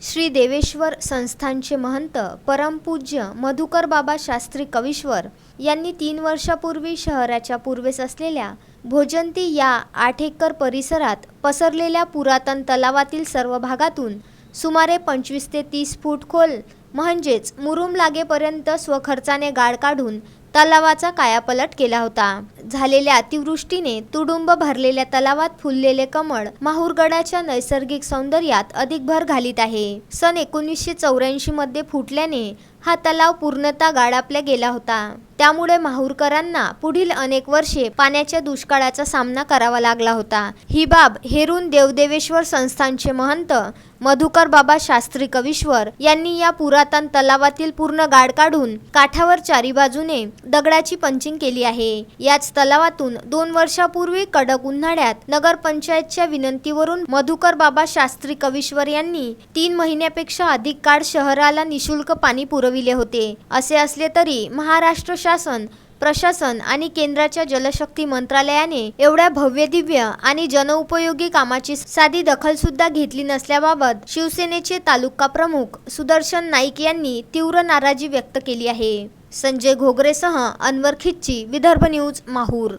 श्री देवेश्वर संस्थानचे महंत परमपूज्य मधुकर बाबा शास्त्री कवीश्वर यांनी तीन वर्षापूर्वी शहराच्या पूर्वेस असलेल्या भोजंती या आठ एकर परिसरात पसरलेल्या पुरातन तलावातील सर्व भागातून सुमारे पंचवीस ते तीस फूट खोल म्हणजेच मुरुम लागेपर्यंत स्वखर्चाने गाळ काढून तलावाचा कायापलट केला होता. झालेल्या अतिवृष्टीने तुडुंब भरलेल्या तलावात फुललेले कमळ माहूरगडाच्या नैसर्गिक सौंदर्यात अधिक भर घालीत आहे. सन एकोणीसशे चौऱ्याऐंशी मध्ये फुटल्याने हा तलाव पूर्णतः गाडापल्या गेला होता. त्यामुळे माहूरकरांना पुढील अनेक वर्षे पाण्याच्या दुष्काळाचा सामना करावा लागला होता. ही बाब हेरून देवदेवेश्वर संस्थानचे महंत मधुकर बाबा शास्त्री कवीश्वर यांनी या पुरातन तलावातील पूर्ण गाड काढून काठावर चारी बाजूने दगडाची पंचिंग केली आहे. याच तलावातून दोन वर्षापूर्वी कडक उन्हाळ्यात नगरपंचायतच्या विनंतीवरून मधुकर बाबा शास्त्री कवीश्वर यांनी तीन महिन्यापेक्षा अधिक काळ शहराला निशुल्क पाणी पुरविले होते. असे असले तरी महाराष्ट्र शासन प्रशासन आणि केंद्राच्या जलशक्ती मंत्रालयाने एवढ्या भव्य दिव्य आणि जनउपयोगी कामाची साधी दखल सुद्धा घेतली नसल्याबाबत शिवसेनेचे तालुका प्रमुख सुदर्शन नाईक यांनी तीव्र नाराजी व्यक्त केली आहे. संजय घोगरेसह अनवर खिच्ची विदर्भ न्यूज माहूर.